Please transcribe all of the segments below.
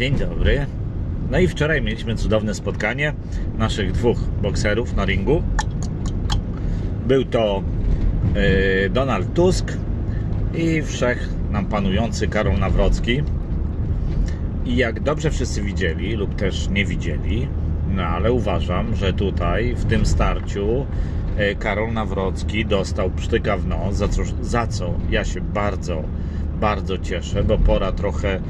Dzień dobry. No i wczoraj mieliśmy cudowne spotkanie naszych dwóch bokserów na ringu. Był to e, Donald Tusk i wszech nam panujący Karol Nawrocki. I jak dobrze wszyscy widzieli, lub też nie widzieli, no ale uważam, że tutaj w tym starciu e, Karol Nawrocki dostał psztyka w nos, za co, za co ja się bardzo, bardzo cieszę, bo pora trochę,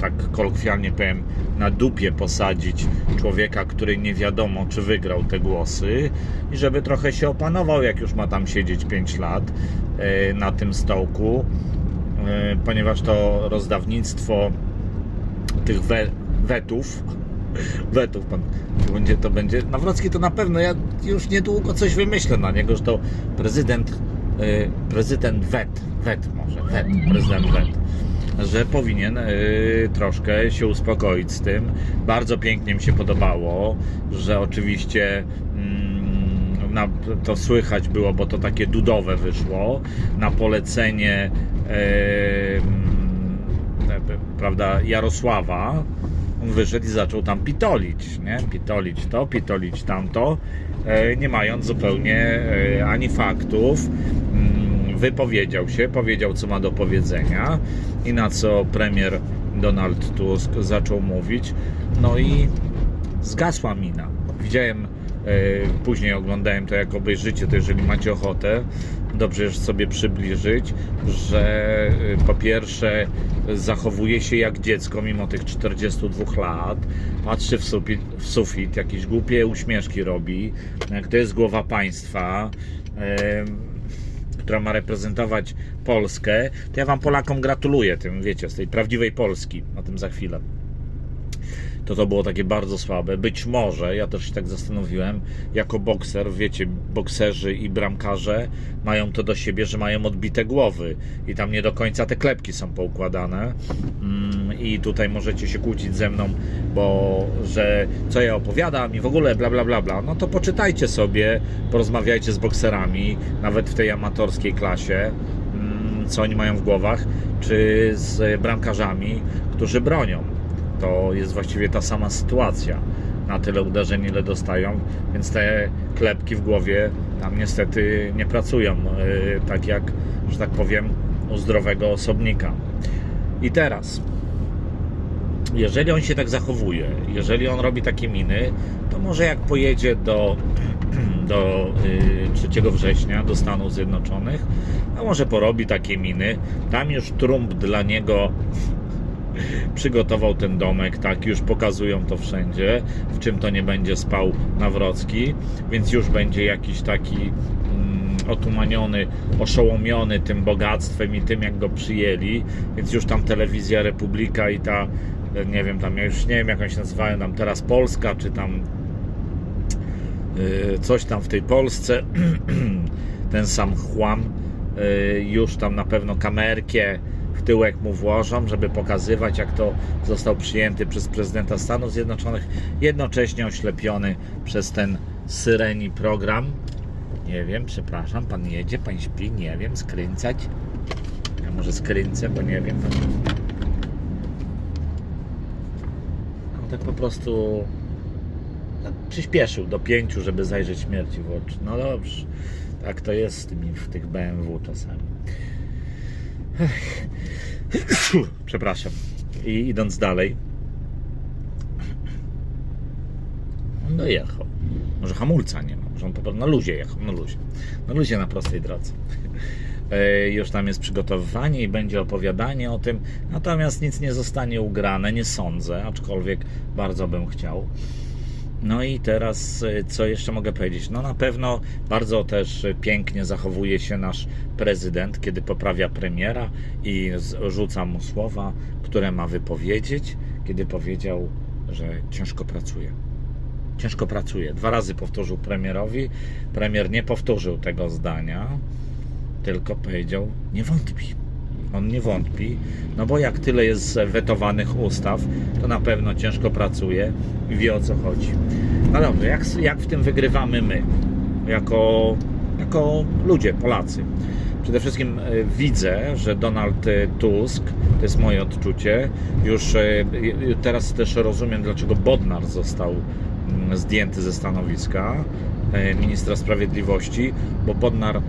tak kolokwialnie powiem, na dupie posadzić człowieka, który nie wiadomo, czy wygrał te głosy i żeby trochę się opanował, jak już ma tam siedzieć 5 lat e, na tym stołku, e, ponieważ to rozdawnictwo tych we, wetów, wetów, pan będzie, to będzie, Nawrocki to na pewno, ja już niedługo coś wymyślę na niego, że to prezydent, y, prezydent wet, wet może, wet, prezydent wet, że powinien y, troszkę się uspokoić z tym. Bardzo pięknie mi się podobało, że oczywiście mm, na, to słychać było, bo to takie dudowe wyszło, na polecenie y, mm, prawda, Jarosława, on wyszedł i zaczął tam pitolić, nie? Pitolić to, pitolić tamto, e, nie mając zupełnie e, ani faktów. Wypowiedział się, powiedział co ma do powiedzenia i na co premier Donald Tusk zaczął mówić. No i zgasła mina. Widziałem, e, później oglądałem to jak obejrzycie, to jeżeli macie ochotę, dobrze sobie przybliżyć, że e, po pierwsze zachowuje się jak dziecko mimo tych 42 lat, patrzy w sufit, w sufit jakieś głupie uśmieszki robi, jak to jest głowa państwa, e, która ma reprezentować Polskę, to ja Wam Polakom gratuluję tym, wiecie, z tej prawdziwej Polski, o tym za chwilę to to było takie bardzo słabe. Być może, ja też się tak zastanowiłem, jako bokser, wiecie, bokserzy i bramkarze mają to do siebie, że mają odbite głowy i tam nie do końca te klepki są poukładane. Mm, I tutaj możecie się kłócić ze mną, bo że co ja opowiadam i w ogóle bla bla bla bla. No to poczytajcie sobie, porozmawiajcie z bokserami, nawet w tej amatorskiej klasie mm, co oni mają w głowach, czy z bramkarzami, którzy bronią to jest właściwie ta sama sytuacja. Na tyle uderzeń, ile dostają, więc te klepki w głowie tam niestety nie pracują yy, tak jak, że tak powiem, u zdrowego osobnika. I teraz, jeżeli on się tak zachowuje, jeżeli on robi takie miny, to może jak pojedzie do, do yy, 3 września do Stanów Zjednoczonych, a może porobi takie miny, tam już Trump dla niego przygotował ten domek, tak, już pokazują to wszędzie, w czym to nie będzie spał Nawrocki, więc już będzie jakiś taki mm, otumaniony, oszołomiony tym bogactwem i tym, jak go przyjęli, więc już tam telewizja Republika i ta, nie wiem, tam, ja już nie wiem, jak oni się nazywają, tam teraz Polska, czy tam yy, coś tam w tej Polsce, ten sam chłam, yy, już tam na pewno kamerkę, w tyłek mu włożą, żeby pokazywać, jak to został przyjęty przez prezydenta Stanów Zjednoczonych, jednocześnie oślepiony przez ten syreni program. Nie wiem, przepraszam, pan jedzie, pan śpi, nie wiem, skręcać. Ja może skręcę, bo nie wiem. Pan... No, tak po prostu no, przyspieszył do pięciu, żeby zajrzeć śmierci w oczy. No dobrze, tak to jest z tymi, w tych BMW czasami. Przepraszam. I idąc dalej. On dojechał. Może hamulca nie ma. Może on po prostu na luzie jechał. Na luzie. Na luzie na prostej drodze. Już tam jest przygotowywanie i będzie opowiadanie o tym. Natomiast nic nie zostanie ugrane. Nie sądzę. Aczkolwiek bardzo bym chciał. No i teraz, y, co jeszcze mogę powiedzieć? No na pewno bardzo też pięknie zachowuje się nasz prezydent, kiedy poprawia premiera i rzuca mu słowa, które ma wypowiedzieć, kiedy powiedział, że ciężko pracuje. Ciężko pracuje. Dwa razy powtórzył premierowi. Premier nie powtórzył tego zdania, tylko powiedział, nie wątpi. On nie wątpi, no bo jak tyle jest wetowanych ustaw, to na pewno ciężko pracuje i wie o co chodzi. No dobrze, jak, jak w tym wygrywamy my, jako, jako ludzie, Polacy? Przede wszystkim e, widzę, że Donald e, Tusk, to jest moje odczucie, już e, teraz też rozumiem, dlaczego Bodnar został mm, zdjęty ze stanowiska ministra sprawiedliwości, bo Bodnar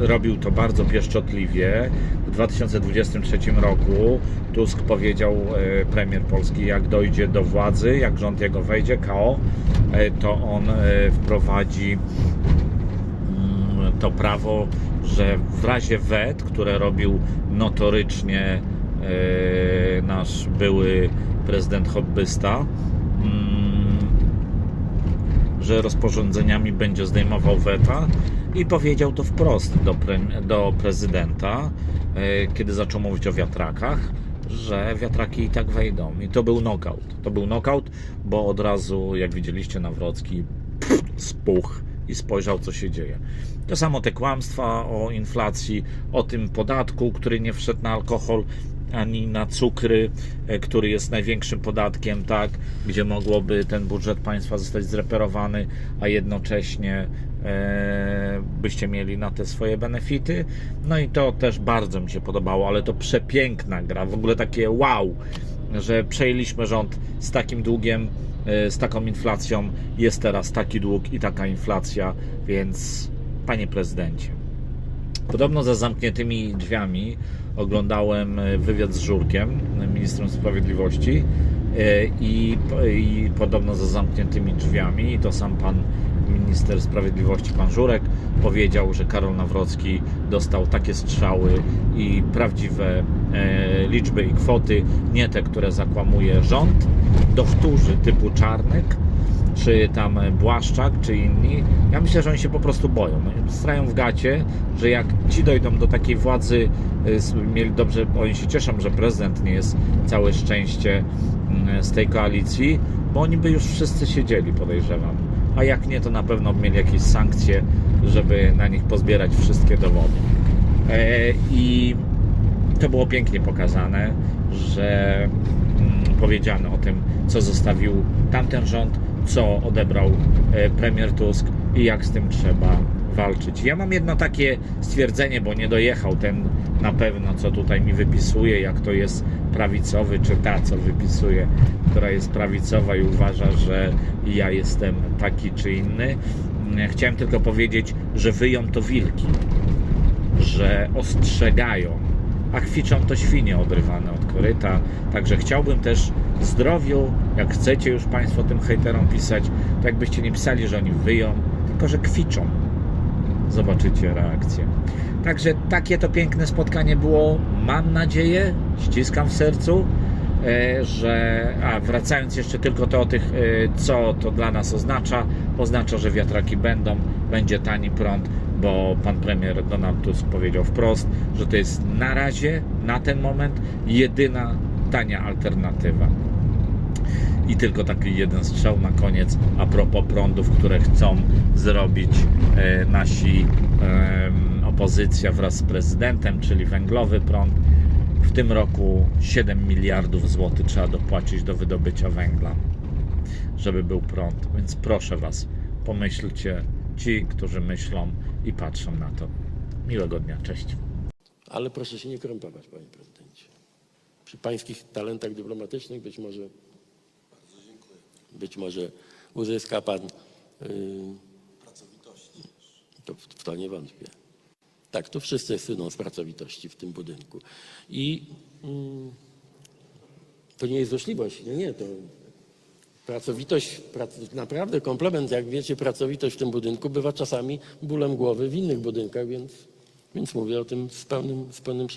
robił to bardzo pieszczotliwie. W 2023 roku Tusk powiedział, e, premier Polski, jak dojdzie do władzy, jak rząd jego wejdzie, KO, e, to on e, wprowadzi mm, to prawo, że w razie wet, które robił notorycznie nasz były prezydent hobbysta, mm, że rozporządzeniami będzie zdejmował weta i powiedział to wprost do, pre, do prezydenta, e, kiedy zaczął mówić o wiatrakach, że wiatraki i tak wejdą. I to był knockout. To był knockout, bo od razu, jak widzieliście, Nawrocki pff, spuch i spojrzał, co się dzieje. To samo te kłamstwa o inflacji, o tym podatku, który nie wszedł na alkohol ani na cukry, e, który jest największym podatkiem, tak, gdzie mogłoby ten budżet państwa zostać zreperowany, a jednocześnie e, byście mieli na te swoje benefity. No i to też bardzo mi się podobało, ale to przepiękna gra, w ogóle takie wow, że przejęliśmy rząd z takim długiem, e, z taką inflacją, jest teraz taki dług i taka inflacja, więc panie prezydencie, Podobno za zamkniętymi drzwiami oglądałem e, wywiad z Żurkiem, ministrem sprawiedliwości e, i, i podobno za zamkniętymi drzwiami, to sam pan minister sprawiedliwości, pan Żurek, powiedział, że Karol Nawrocki dostał takie strzały i prawdziwe e, liczby i kwoty, nie te, które zakłamuje rząd, dowtórzy typu Czarnek, czy tam Błaszczak, czy inni. Ja myślę, że oni się po prostu boją. Strają w gacie, że jak ci dojdą do takiej władzy, s- mieli dobrze, oni się cieszą, że prezydent nie jest całe szczęście mm, z tej koalicji, bo oni by już wszyscy siedzieli, podejrzewam. A jak nie, to na pewno mieli jakieś sankcje, żeby na nich pozbierać wszystkie dowody. E, I to było pięknie pokazane, że mm, powiedziano o tym, co zostawił tamten rząd, co odebrał e, premier Tusk i jak z tym trzeba walczyć. Ja mam jedno takie stwierdzenie, bo nie dojechał ten na pewno, co tutaj mi wypisuje, jak to jest prawicowy, czy ta, co wypisuje, która jest prawicowa i uważa, że ja jestem taki czy inny. Mm, Chciałem tylko powiedzieć, że wyją to wilki że ostrzegają, a kwiczą to świnie odrywane od koryta. Także chciałbym też zdrowiu, jak chcecie już Państwo tym hejterom pisać, to jakbyście nie pisali, że oni wyją, tylko że kwiczą. Zobaczycie reakcję. Także takie to piękne spotkanie było. Mam nadzieję, ściskam w sercu, e, że. A wracając jeszcze tylko to o tych, e, co to dla nas oznacza. Oznacza, że wiatraki będą, będzie tani prąd, bo pan premier Donald Tusk powiedział wprost, że to jest na razie, na ten moment, jedyna tania alternatywa. I tylko taki jeden strzał na koniec a propos prądów, które chcą zrobić e, nasi em, opozycja wraz z prezydentem, czyli węglowy prąd. W tym roku 7 miliardów złotych trzeba dopłacić do wydobycia węgla, żeby był prąd. Więc proszę Was, pomyślcie ci, którzy myślą i patrzą na to. Miłego dnia, cześć. Ale proszę się nie krępować, panie prezydencie. Przy pańskich talentach dyplomatycznych być może, być może uzyska pan yy, to, w, to nie wątpię. Tak, tu wszyscy syną z pracowitości w tym budynku. I mm, to nie jest złośliwość, nie, nie, to pracowitość, prac, naprawdę komplement, jak wiecie, pracowitość w tym budynku bywa czasami bólem głowy w innych budynkach, więc, więc mówię o tym z pełnym, z pełnym